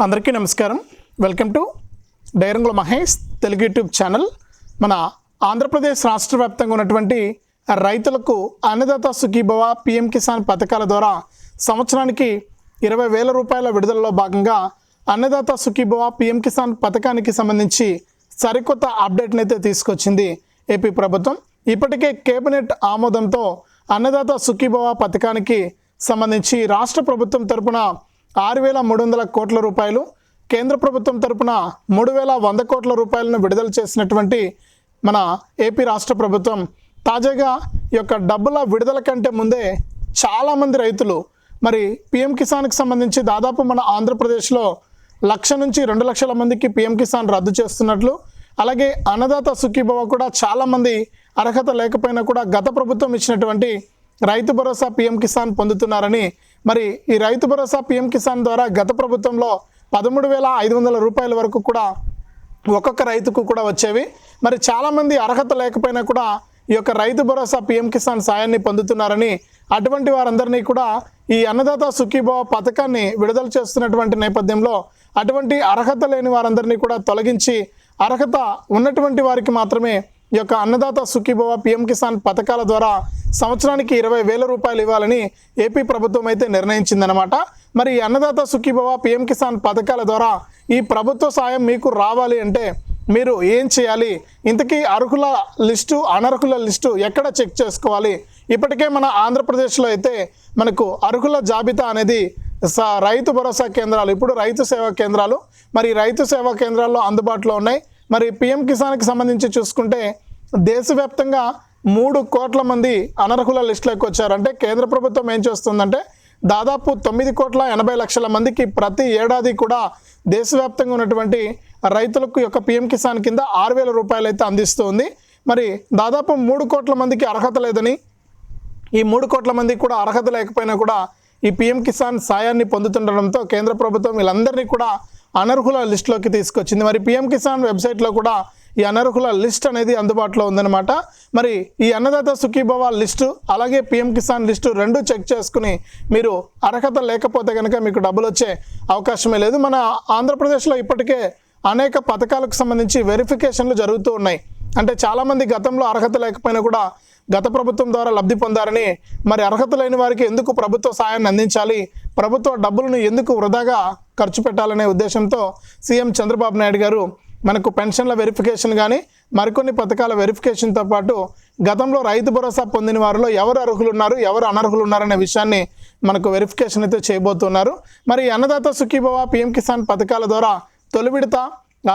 అందరికీ నమస్కారం. Welcome to Dairangula Mahesh Telugu YouTube channel. మన ఆంధ్రప్రదేశ్ రాష్ట్ర వ్యాప్తంగా ఉన్నటువంటి రైతులకు అన్నదాత సుఖీభవ పిఎం కిసాన్ పథకాల ద్వారా సంవత్సరానికి ఇరవై వేల రూపాయల విడుదలలో భాగంగా అన్నదాత సుఖీభవ పిఎం కిసాన్ పథకానికి సంబంధించి సరికొత్త అప్డేట్ని అయితే తీసుకొచ్చింది ఏపీ ప్రభుత్వం. ఇప్పటికే కేబినెట్ ఆమోదంతో అన్నదాత సుఖీభవ పథకానికి సంబంధించి రాష్ట్ర ప్రభుత్వం తరపున ఆరు వేల మూడు వందల కోట్ల రూపాయలు. కేంద్ర ప్రభుత్వం తరపున మూడు వేల వంద కోట్ల రూపాయలను విడుదల చేసినటువంటి మన ఏపీ రాష్ట్ర ప్రభుత్వం తాజాగా ఈ యొక్క డబ్బుల విడుదల కంటే ముందే చాలామంది రైతులు మరి పిఎం కిసాన్కి సంబంధించి దాదాపు మన ఆంధ్రప్రదేశ్లో లక్ష నుంచి రెండు లక్షల మందికి పిఎం కిసాన్ రద్దు చేస్తున్నట్లు అలాగే అన్నదాత సుఖీభవ కూడా చాలామంది అర్హత లేకపోయినా కూడా గత ప్రభుత్వం ఇచ్చినటువంటి రైతు భరోసా పిఎం కిసాన్ పొందుతున్నారని మరి ఈ రైతు భరోసా పిఎం కిసాన్ ద్వారా గత ప్రభుత్వంలో పదమూడు వేల ఐదు వందల రూపాయల వరకు కూడా ఒక్కొక్క రైతుకు కూడా వచ్చేవి. మరి చాలామంది అర్హత లేకపోయినా కూడా ఈ యొక్క రైతు భరోసా పిఎం కిసాన్ సాయాన్ని పొందుతున్నారని అటువంటి వారందరినీ కూడా ఈ అన్నదాత సుఖీభావ పథకాన్ని విడుదల చేస్తున్నటువంటి నేపథ్యంలో అటువంటి అర్హత లేని వారందరినీ కూడా తొలగించి అర్హత ఉన్నటువంటి వారికి మాత్రమే ఈ యొక్క అన్నదాత సుఖీభవ పిఎం కిసాన్ పథకాల ద్వారా సంవత్సరానికి ఇరవై వేల రూపాయలు ఇవ్వాలని ఏపీ ప్రభుత్వం అయితే నిర్ణయించిందనమాట మరి ఈ అన్నదాత సుఖీభవ పిఎం కిసాన్ పథకాల ద్వారా ఈ ప్రభుత్వ సాయం మీకు రావాలి అంటే మీరు ఏం చేయాలి? ఇంతకీ అర్హుల లిస్టు అనర్హుల లిస్టు ఎక్కడ చెక్ చేసుకోవాలి? ఇప్పటికే మన ఆంధ్రప్రదేశ్లో అయితే మనకు అర్హుల జాబితా అనేది స రైతు భరోసా కేంద్రాలు ఇప్పుడు రైతు సేవా కేంద్రాలు మరి రైతు సేవా కేంద్రాల్లో అందుబాటులో ఉన్నాయి. మరి పిఎం కిసాన్కి సంబంధించి చూసుకుంటే దేశవ్యాప్తంగా మూడు కోట్ల మంది అనర్హుల లిస్టులోకి వచ్చారు. అంటే కేంద్ర ప్రభుత్వం ఏం చేస్తుందంటే దాదాపు తొమ్మిది కోట్ల ఎనభై లక్షల మందికి ప్రతి ఏడాది కూడా దేశవ్యాప్తంగా ఉన్నటువంటి రైతులకు యొక్క పిఎం కిసాన్ కింద ఆరు వేల రూపాయలు అయితే అందిస్తుంది. మరి దాదాపు మూడు కోట్ల మందికి అర్హత లేదని ఈ మూడు కోట్ల మందికి కూడా అర్హత లేకపోయినా కూడా ఈ పిఎం కిసాన్ సాయాన్ని పొందుతుండడంతో కేంద్ర ప్రభుత్వం వీళ్ళందరినీ కూడా అనర్హుల లిస్టులోకి తీసుకొచ్చింది. మరి పిఎం కిసాన్ వెబ్సైట్లో కూడా ఈ అనర్హుల లిస్ట్ అనేది అందుబాటులో ఉందన్నమాట. మరి ఈ అన్నదాత సుఖీభవ లిస్టు అలాగే పిఎం కిసాన్ లిస్టు రెండు చెక్ చేసుకుని మీరు అర్హత లేకపోతే కనుక మీకు డబ్బులు వచ్చే అవకాశమే లేదు. మన ఆంధ్రప్రదేశ్లో ఇప్పటికే అనేక పథకాలకు సంబంధించి వెరిఫికేషన్లు జరుగుతూ ఉన్నాయి. అంటే చాలామంది గతంలో అర్హత లేకపోయినా కూడా గత ప్రభుత్వం ద్వారా లబ్ధి పొందారని మరి అర్హత లేని వారికి ఎందుకు ప్రభుత్వ సాయాన్ని అందించాలి? ప్రభుత్వ డబ్బులను ఎందుకు వృధాగా ఖర్చు పెట్టాలనే ఉద్దేశంతో సీఎం చంద్రబాబు నాయుడు గారు మనకు పెన్షన్ల వెరిఫికేషన్ కానీ మరికొన్ని పథకాల వెరిఫికేషన్తో పాటు గతంలో రైతు భరోసా పొందిన వారిలో ఎవరు అర్హులు ఉన్నారు ఎవరు అనర్హులు ఉన్నారనే విషయాన్ని మనకు వెరిఫికేషన్ అయితే చేయబోతున్నారు. మరి అన్నదాత సుఖీభవ పిఎం కిసాన్ పథకాల ద్వారా తొలి విడత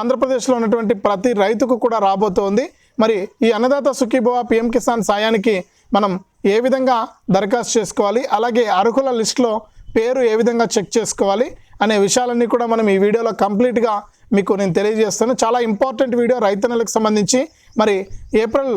ఆంధ్రప్రదేశ్లో ఉన్నటువంటి ప్రతి రైతుకు కూడా రాబోతోంది. మరి ఈ అన్నదాత సుఖీభవ పిఎం కిసాన్ సాయానికి మనం ఏ విధంగా దరఖాస్తు చేసుకోవాలి? అలాగే అర్హుల లిస్టులో పేరు ఏ విధంగా చెక్ చేసుకోవాలి? అనే విషయాలన్నీ కూడా మనం ఈ వీడియోలో కంప్లీట్గా మీకు నేను తెలియజేస్తాను. చాలా ఇంపార్టెంట్ వీడియో రైతన్నలకు సంబంధించి. మరి ఏప్రిల్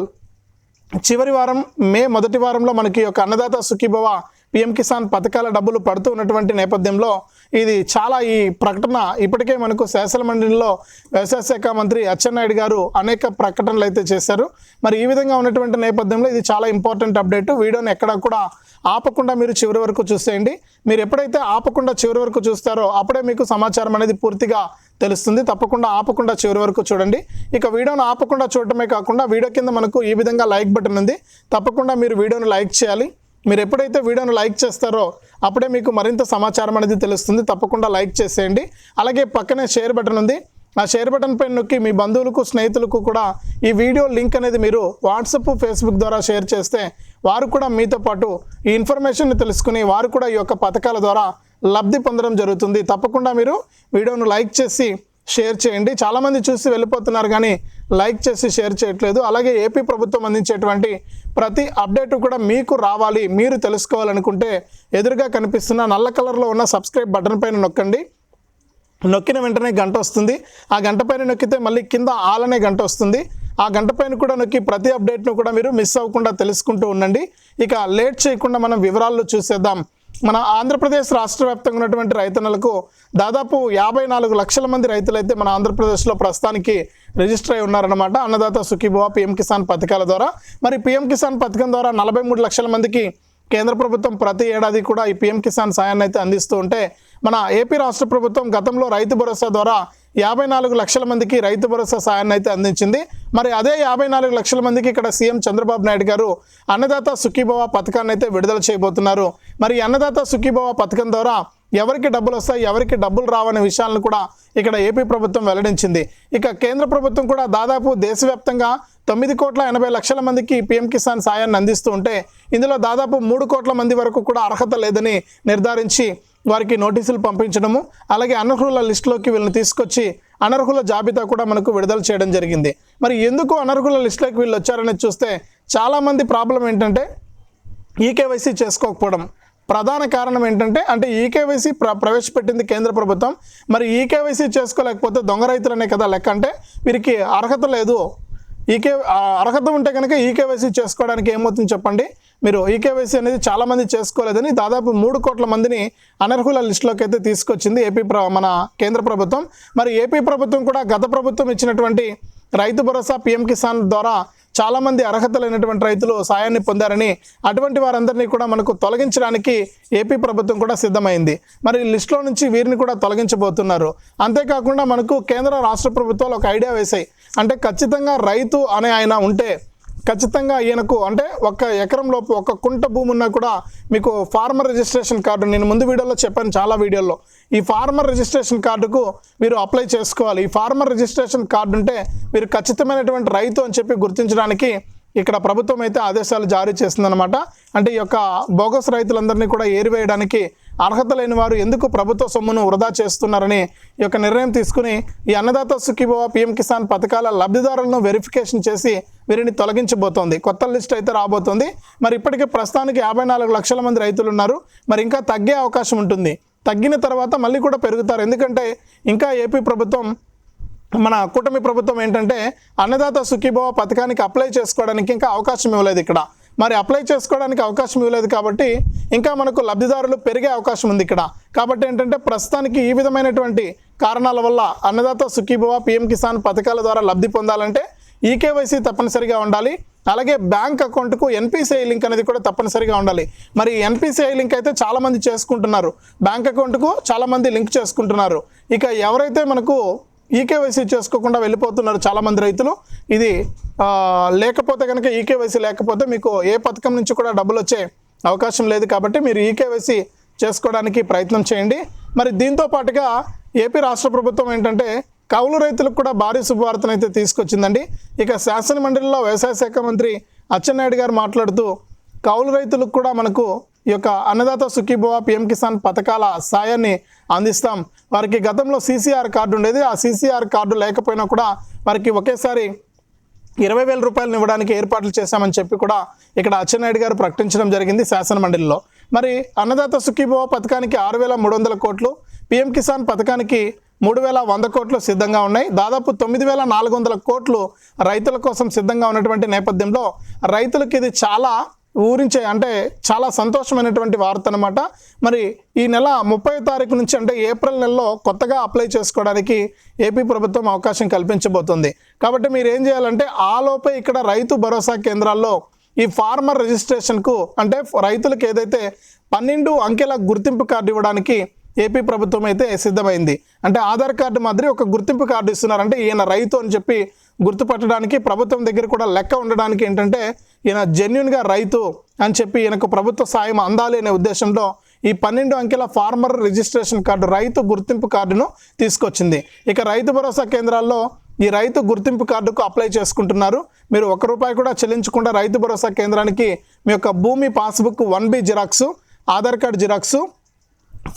చివరి వారం మే మొదటి వారంలో మనకి ఒక అన్నదాత సుఖీభవ పిఎం కిసాన్ పథకాల డబ్బులు పడుతూ ఉన్నటువంటి నేపథ్యంలో ఇది చాలా ఈ ప్రకటన ఇప్పటికే మనకు శాసన మండలిలో వ్యవసాయ శాఖ మంత్రి అచ్చెన్నాయుడు గారు అనేక ప్రకటనలు అయితే చేశారు. మరి ఈ విధంగా ఉన్నటువంటి నేపథ్యంలో ఇది చాలా ఇంపార్టెంట్ అప్డేట్. వీడియోని ఎక్కడ కూడా ఆపకుండా మీరు చివరి వరకు చూసేయండి. మీరు ఎప్పుడైతే ఆపకుండా చివరి వరకు చూస్తారో అప్పుడే మీకు సమాచారం అనేది పూర్తిగా తెలుస్తుంది. తప్పకుండా ఆపకుండా చివరి వరకు చూడండి. ఇక వీడియోను ఆపకుండా చూడటమే కాకుండా వీడియో కింద మనకు ఈ విధంగా లైక్ బటన్ ఉంది. తప్పకుండా మీరు వీడియోను లైక్ చేయాలి. మీరు ఎప్పుడైతే వీడియోను లైక్ చేస్తారో అప్పుడే మీకు మరింత సమాచారం అనేది తెలుస్తుంది. తప్పకుండా లైక్ చేసేయండి. అలాగే పక్కనే షేర్ బటన్ ఉంది. ఆ షేర్ బటన్ పైన నొక్కి మీ బంధువులకు స్నేహితులకు కూడా ఈ వీడియో లింక్ అనేది మీరు వాట్సప్ ఫేస్బుక్ ద్వారా షేర్ చేస్తే వారు కూడా మీతో పాటు ఈ ఇన్ఫర్మేషన్ని తెలుసుకుని వారు కూడా ఈ యొక్క పథకాల ద్వారా లబ్ధి పొందడం జరుగుతుంది. తప్పకుండా మీరు వీడియోను లైక్ చేసి షేర్ చేయండి. చాలామంది చూసి వెళ్ళిపోతున్నారు కానీ లైక్ చేసి షేర్ చేయట్లేదు. అలాగే ఏపీ ప్రభుత్వం అందించేటువంటి ప్రతి అప్డేట్ కూడా మీకు రావాలి మీరు తెలుసుకోవాలనుకుంటే ఎదురుగా కనిపిస్తున్న నల్ల కలర్లో ఉన్న సబ్స్క్రైబ్ బటన్ పైన నొక్కండి. నొక్కిన వెంటనే గంట వస్తుంది. ఆ గంట పైన నొక్కితే మళ్ళీ కింద ఆల్ అనే గంట వస్తుంది. ఆ గంట పైన కూడా నొక్కి ప్రతి అప్డేట్ను కూడా మీరు మిస్ అవ్వకుండా తెలుసుకుంటూ ఉండండి. ఇక లేట్ చేయకుండా మనం వివరాల్లో చూసేద్దాం. మన ఆంధ్రప్రదేశ్ రాష్ట్ర వ్యాప్తంగా ఉన్నటువంటి రైతన్నలకు దాదాపు యాభై నాలుగు లక్షల మంది రైతులైతే మన ఆంధ్రప్రదేశ్లో ప్రస్తుతానికి రిజిస్టర్ అయి ఉన్నారన్నమాట. అన్నదాత సుఖీభవ పిఎం కిసాన్ పథకాల ద్వారా. మరి పిఎం కిసాన్ పథకం ద్వారా నలభై మూడు లక్షల మందికి కేంద్ర ప్రభుత్వం ప్రతి ఏడాది కూడా ఈ పిఎం కిసాన్ సాయాన్ని అయితే అందిస్తూ ఉంటే మన ఏపీ రాష్ట్ర ప్రభుత్వం గతంలో రైతు భరోసా ద్వారా యాభై నాలుగు లక్షల మందికి రైతు భరోసా సాయాన్ని అయితే అందించింది. మరి అదే యాభై నాలుగు లక్షల మందికి ఇక్కడ సీఎం చంద్రబాబు నాయుడు గారు అన్నదాత సుఖీభవ పథకాన్ని అయితే విడుదల చేయబోతున్నారు. మరి అన్నదాత సుఖీభవ పథకం ద్వారా ఎవరికి డబ్బులు వస్తాయి ఎవరికి డబ్బులు రావనే విషయాలను కూడా ఇక్కడ ఏపీ ప్రభుత్వం వెల్లడించింది. ఇక కేంద్ర ప్రభుత్వం కూడా దాదాపు దేశవ్యాప్తంగా తొమ్మిది కోట్ల ఎనభై లక్షల మందికి పీఎం కిసాన్ సాయాన్ని అందిస్తూ ఉంటే ఇందులో దాదాపు మూడు కోట్ల మంది వరకు కూడా అర్హత లేదని నిర్ధారించి వారికి నోటీసులు పంపించడము అలాగే అనర్హుల లిస్టులోకి వీళ్ళని తీసుకొచ్చి అనర్హుల జాబితా కూడా మనకు విడుదల చేయడం జరిగింది. మరి ఎందుకు అనర్హుల లిస్టులోకి వీళ్ళు వచ్చారనేది చూస్తే చాలామంది ప్రాబ్లం ఏంటంటే ఈకేవైసీ చేసుకోకపోవడం. ప్రధాన కారణం ఏంటంటే అంటే ఈకేవైసీ ప్ర ప్రవేశపెట్టింది కేంద్ర ప్రభుత్వం. మరి ఈకేవైసీ చేసుకోలేకపోతే దొంగ రైతులనే కదా లెక్క. అంటే వీరికి అర్హత లేదు. ఈకే ఆ అర్హత ఉంటే కనుక ఈకేవైసీ చేసుకోవడానికి ఏమవుతుంది చెప్పండి? మీరు ఈకేవైసీ అనేది చాలామంది చేసుకోలేదని దాదాపు మూడు కోట్ల మందిని అనర్హుల లిస్టులోకి అయితే తీసుకొచ్చింది ఏపీ ప్ర మన కేంద్ర ప్రభుత్వం. మరి ఏపీ ప్రభుత్వం కూడా గత ప్రభుత్వం ఇచ్చినటువంటి రైతు భరోసా పిఎం కిసాన్ ద్వారా చాలామంది అర్హత లేనటువంటి రైతులు సాయాన్ని పొందారని అటువంటి వారందరినీ కూడా మనకు తొలగించడానికి ఏపీ ప్రభుత్వం కూడా సిద్ధమైంది. మరి లిస్టులో నుంచి వీరిని కూడా తొలగించబోతున్నారు. అంతేకాకుండా మనకు కేంద్ర రాష్ట్ర ప్రభుత్వాలు ఒక ఐడియా వేశాయి. అంటే ఖచ్చితంగా రైతు అనే ఆయన ఉంటే ఖచ్చితంగా ఈయనకు అంటే ఒక ఎకరం లోపు ఒక కుంట భూమి ఉన్నా కూడా మీకు ఫార్మర్ రిజిస్ట్రేషన్ కార్డు నేను ముందు వీడియోలో చెప్పాను చాలా వీడియోల్లో. ఈ ఫార్మర్ రిజిస్ట్రేషన్ కార్డుకు మీరు అప్లై చేసుకోవాలి. ఈ ఫార్మర్ రిజిస్ట్రేషన్ కార్డు ఉంటే మీరు ఖచ్చితమైనటువంటి రైతు అని చెప్పి గుర్తించడానికి ఇక్కడ ప్రభుత్వం అయితే ఆదేశాలు జారీ చేసిందనమాట అంటే ఈ యొక్క బోగస్ రైతులందరినీ కూడా ఏరివేయడానికి అర్హత లేని వారు ఎందుకు ప్రభుత్వ సొమ్మును వృధా చేస్తున్నారని ఈ యొక్క నిర్ణయం తీసుకుని ఈ అన్నదాత సుఖీభవ పిఎం కిసాన్ పథకాల లబ్ధిదారులను వెరిఫికేషన్ చేసి వీరిని తొలగించబోతోంది. కొత్త లిస్ట్ అయితే రాబోతోంది. మరి ఇప్పటికే ప్రస్తుతానికి యాభై నాలుగు లక్షల మంది రైతులు ఉన్నారు. మరి ఇంకా తగ్గే అవకాశం ఉంటుంది. తగ్గిన తర్వాత మళ్ళీ కూడా పెరుగుతారు. ఎందుకంటే ఇంకా ఏపీ ప్రభుత్వం మన కూటమి ప్రభుత్వం ఏంటంటే అన్నదాత సుఖీభవ పథకానికి అప్లై చేసుకోవడానికి ఇంకా అవకాశం ఇవ్వలేదు ఇక్కడ. మరి అప్లై చేసుకోవడానికి అవకాశం ఇవ్వలేదు కాబట్టి ఇంకా మనకు లబ్ధిదారులు పెరిగే అవకాశం ఉంది ఇక్కడ. కాబట్టి ఏంటంటే ప్రస్తుతానికి ఈ విధమైనటువంటి కారణాల వల్ల అన్నదాత సుఖీభవ పిఎం కిసాన్ పథకాల ద్వారా లబ్ధి పొందాలంటే ఈకేవైసీ తప్పనిసరిగా ఉండాలి. అలాగే బ్యాంక్ అకౌంట్కు ఎన్పిసిఐ లింక్ అనేది కూడా తప్పనిసరిగా ఉండాలి. మరి ఎన్పిసిఐ లింక్ అయితే చాలామంది చేసుకుంటున్నారు. బ్యాంక్ అకౌంట్కు చాలామంది లింక్ చేసుకుంటున్నారు. ఇక ఎవరైతే మనకు ఈకేవైసీ చేసుకోకుండా వెళ్ళిపోతున్నారు చాలామంది రైతులు. ఇది లేకపోతే కనుక ఈకేవైసీ లేకపోతే మీకు ఏ పథకం నుంచి కూడా డబ్బులు వచ్చే అవకాశం లేదు కాబట్టి మీరు ఈకేవైసీ చేసుకోవడానికి ప్రయత్నం చేయండి. మరి దీంతో పాటుగా ఏపీ రాష్ట్ర ప్రభుత్వం ఏంటంటే కౌలు రైతులకు కూడా భారీ శుభవార్తను అయితే తీసుకొచ్చిందండి. ఇక శాసన మండలిలో వ్యవసాయ శాఖ మంత్రి అచ్చెన్నాయుడు గారు మాట్లాడుతూ కౌలు రైతులకు కూడా మనకు ఈ యొక్క అన్నదాత సుఖీభవ పిఎం కిసాన్ పథకాల సాయాన్ని అందిస్తాం. వారికి గతంలో సీసీఆర్ కార్డు ఉండేది. ఆ సీసీఆర్ కార్డు లేకపోయినా కూడా వారికి ఒకేసారి ఇరవై వేల రూపాయలను ఇవ్వడానికి ఏర్పాట్లు చేశామని చెప్పి కూడా ఇక్కడ అచ్చెన్నాయుడు గారు ప్రకటించడం జరిగింది శాసనమండలిలో మరి అన్నదాత సుఖీభవ పథకానికి ఆరు వేల మూడు వందల కోట్లు పిఎం కిసాన్ పథకానికి మూడు వేల వంద కోట్లు సిద్ధంగా ఉన్నాయి. దాదాపు తొమ్మిది వేల నాలుగు వందల కోట్లు రైతుల కోసం సిద్ధంగా ఉన్నటువంటి నేపథ్యంలో రైతులకు ఇది చాలా ఊరించే అంటే చాలా సంతోషమైనటువంటి వార్త అనమాట మరి ఈ నెల ముప్పై తారీఖు నుంచి అంటే ఏప్రిల్ నెలలో కొత్తగా అప్లై చేసుకోవడానికి ఏపీ ప్రభుత్వం అవకాశం కల్పించబోతుంది. కాబట్టి మీరు ఏం చేయాలంటే ఆలోపే ఇక్కడ రైతు భరోసా కేంద్రాల్లో ఈ ఫార్మర్ రిజిస్ట్రేషన్కు అంటే రైతులకు ఏదైతే పన్నెండు అంకెల గుర్తింపు కార్డు ఇవ్వడానికి ఏపీ ప్రభుత్వం అయితే సిద్ధమైంది. అంటే ఆధార్ కార్డు మాదిరి ఒక గుర్తింపు కార్డు ఇస్తున్నారు అంటే ఈయన రైతు అని చెప్పి గుర్తుపట్టడానికి ప్రభుత్వం దగ్గర కూడా లెక్క ఉండడానికి ఏంటంటే ఈయన జెన్యున్గా రైతు అని చెప్పి ఈయనకు ప్రభుత్వ సాయం అందాలి అనే ఉద్దేశంలో ఈ పన్నెండు అంకెల ఫార్మర్ రిజిస్ట్రేషన్ కార్డు రైతు గుర్తింపు కార్డును తీసుకొచ్చింది. ఇక రైతు భరోసా కేంద్రాల్లో ఈ రైతు గుర్తింపు కార్డుకు అప్లై చేసుకుంటున్నారు. మీరు ఒక్క రూపాయి కూడా చెల్లించకుండా రైతు భరోసా కేంద్రానికి మీ యొక్క భూమి passbook one B xerox Aadhaar card xerox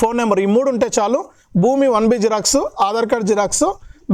phone number ఈ మూడు ఉంటే చాలు. భూమి one B xerox Aadhaar card xerox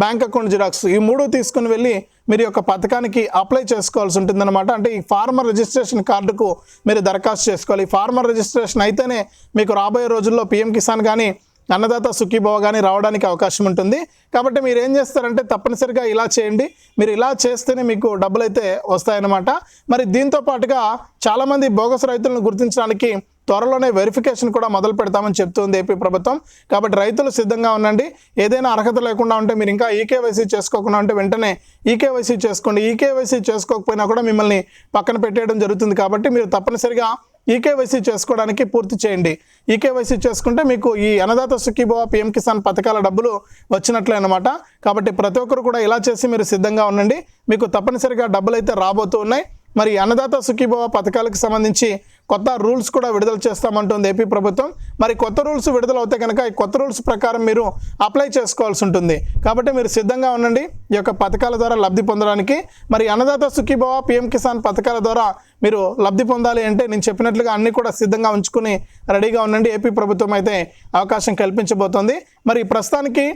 bank account xerox ఈ మూడు తీసుకుని వెళ్ళి మీరు యొక్క పథకానికి అప్లై చేసుకోవాల్సి ఉంటుందన్నమాట. అంటే ఈ ఫార్మర్ రిజిస్ట్రేషన్ కార్డుకు మీరు దరఖాస్తు చేసుకోవాలి. ఈ ఫార్మర్ రిజిస్ట్రేషన్ అయితేనే మీకు రాబోయే రోజుల్లో పిఎం కిసాన్ కానీ అన్నదాత సుఖీభవ కానీ రావడానికి అవకాశం ఉంటుంది. కాబట్టి మీరు ఏం చేస్తారంటే తప్పనిసరిగా ఇలా చేయండి. మీరు ఇలా చేస్తేనే మీకు డబ్బులు అయితే వస్తాయన్నమాట. మరి దీంతో పాటుగా చాలామంది బోగస్ రైతులను గుర్తించడానికి త్వరలోనే వెరిఫికేషన్ కూడా మొదలు పెడతామని చెప్తుంది ఏపీ ప్రభుత్వం. కాబట్టి రైతులు సిద్ధంగా ఉండండి. ఏదైనా అర్హత లేకుండా ఉంటే మీరు ఇంకా ఈకేవైసీ చేసుకోకుండా ఉంటే వెంటనే ఈకేవైసీ చేసుకోండి. ఈకేవైసీ చేసుకోకపోయినా కూడా మిమ్మల్ని పక్కన పెట్టేయడం జరుగుతుంది. కాబట్టి మీరు తప్పనిసరిగా ఈకేవైసీ చేసుకోవడానికి పూర్తి చేయండి. ఈకేవైసీ చేసుకుంటే మీకు ఈ అన్నదాత సుఖీభవ పిఎం కిసాన్ పథకాల డబ్బులు వచ్చినట్లే అనమాట కాబట్టి ప్రతి ఒక్కరు కూడా ఇలా చేసి మీరు సిద్ధంగా ఉండండి. మీకు తప్పనిసరిగా డబ్బులు అయితే రాబోతూ ఉన్నాయి. మరి అన్నదాత సుఖీభవ పథకాలకు సంబంధించి కొత్త రూల్స్ కూడా విడుదల చేస్తామంటుంది ఏపీ ప్రభుత్వం. మరి కొత్త రూల్స్ విడుదల అవుతే కనుక ఈ కొత్త రూల్స్ ప్రకారం మీరు అప్లై చేసుకోవాల్సి ఉంటుంది. కాబట్టి మీరు సిద్ధంగా ఉండండి. ఈ యొక్క పథకాల ద్వారా లబ్ధి పొందడానికి. మరి అన్నదాత సుఖీభవ పిఎం కిసాన్ పథకాల ద్వారా మీరు లబ్ధి పొందాలి అంటే నేను చెప్పినట్లుగా అన్నీ కూడా సిద్ధంగా ఉంచుకుని రెడీగా ఉండండి. ఏపీ ప్రభుత్వం అయితే అవకాశం కల్పించబోతోంది. మరి ప్రస్తుతానికి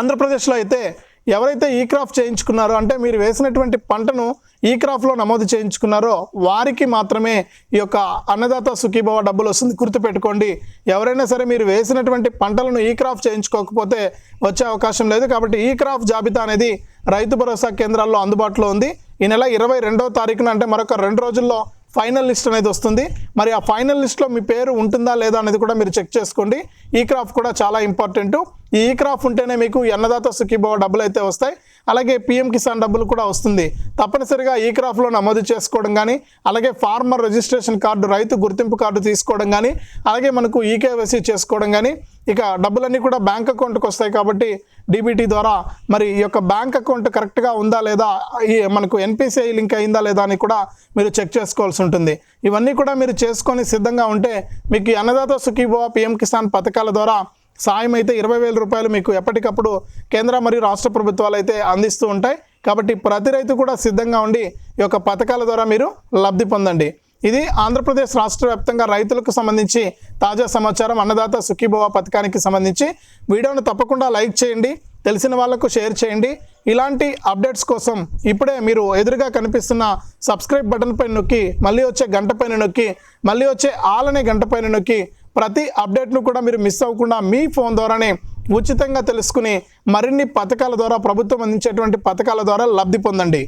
ఆంధ్రప్రదేశ్లో అయితే ఎవరైతే ఈ క్రాప్ చేయించుకున్నారో అంటే మీరు వేసినటువంటి పంటను ఈ క్రాప్లో నమోదు చేయించుకున్నారో వారికి మాత్రమే ఈ యొక్క అన్నదాత సుఖీభవ డబ్బులు వస్తుంది. గుర్తుపెట్టుకోండి ఎవరైనా సరే మీరు వేసినటువంటి పంటలను ఈ క్రాప్ చేయించుకోకపోతే వచ్చే అవకాశం లేదు. కాబట్టి ఈ క్రాప్ జాబితా అనేది రైతు భరోసా కేంద్రాల్లో అందుబాటులో ఉంది. ఈ నెల ఇరవై రెండవ తారీఖున అంటే మరొక రెండు రోజుల్లో ఫైనల్ లిస్ట్ అనేది వస్తుంది. మరి ఆ ఫైనల్ లిస్ట్లో మీ పేరు ఉంటుందా లేదా అనేది కూడా మీరు చెక్ చేసుకోండి. ఈ క్రాప్ కూడా చాలా ఇంపార్టెంట్. ఈ ఈ క్రాప్ ఉంటేనే మీకు ఈ అన్నదాత సుఖీభవ డబ్బులు అయితే వస్తాయి. అలాగే పిఎం కిసాన్ డబ్బులు కూడా వస్తుంది. తప్పనిసరిగా ఈ క్రాప్లో నమోదు చేసుకోవడం కానీ అలాగే ఫార్మర్ రిజిస్ట్రేషన్ కార్డు రైతు గుర్తింపు కార్డు తీసుకోవడం కానీ అలాగే మనకు ఈకేవైసీ చేసుకోవడం కానీ ఇక డబ్బులన్నీ కూడా బ్యాంక్ అకౌంట్కి వస్తాయి కాబట్టి డీబీటీ ద్వారా మరి ఈ యొక్క బ్యాంక్ అకౌంట్ కరెక్ట్గా ఉందా లేదా ఈ మనకు ఎన్పిసిఐ లింక్ అయిందా లేదా అని కూడా మీరు చెక్ చేసుకోవాల్సి ఉంటుంది. ఇవన్నీ కూడా మీరు చేసుకొని సిద్ధంగా ఉంటే మీకు అన్నదాత సుఖీభవ పిఎం కిసాన్ పథకాల ద్వారా సాయం అయితే ఇరవై వేల రూపాయలు మీకు ఎప్పటికప్పుడు కేంద్ర మరియు రాష్ట్ర ప్రభుత్వాలు అయితే అందిస్తూ ఉంటాయి. కాబట్టి ప్రతి రైతు కూడా సిద్ధంగా ఉండి ఈ యొక్క పథకాల ద్వారా మీరు లబ్ధి పొందండి. ఇది ఆంధ్రప్రదేశ్ రాష్ట్ర వ్యాప్తంగా రైతులకు సంబంధించి తాజా సమాచారం. అన్నదాత సుఖీభవ పథకానికి సంబంధించి వీడియోను తప్పకుండా లైక్ చేయండి. తెలిసిన వాళ్ళకు షేర్ చేయండి. ఇలాంటి అప్డేట్స్ కోసం ఇప్పుడే మీరు ఎదురుగా కనిపిస్తున్న సబ్స్క్రైబ్ బటన్ పైన నొక్కి మళ్ళీ వచ్చే గంట పైన నొక్కి మళ్ళీ వచ్చే ఆల్ అనే గంట పైన నొక్కి ప్రతి అప్డేట్ను కూడా మీరు మిస్ అవ్వకుండా మీ ఫోన్ ద్వారానే ఉచితంగా తెలుసుకుని మరిన్ని పథకాల ద్వారా ప్రభుత్వం అందించేటువంటి పథకాల ద్వారా లబ్ధి పొందండి.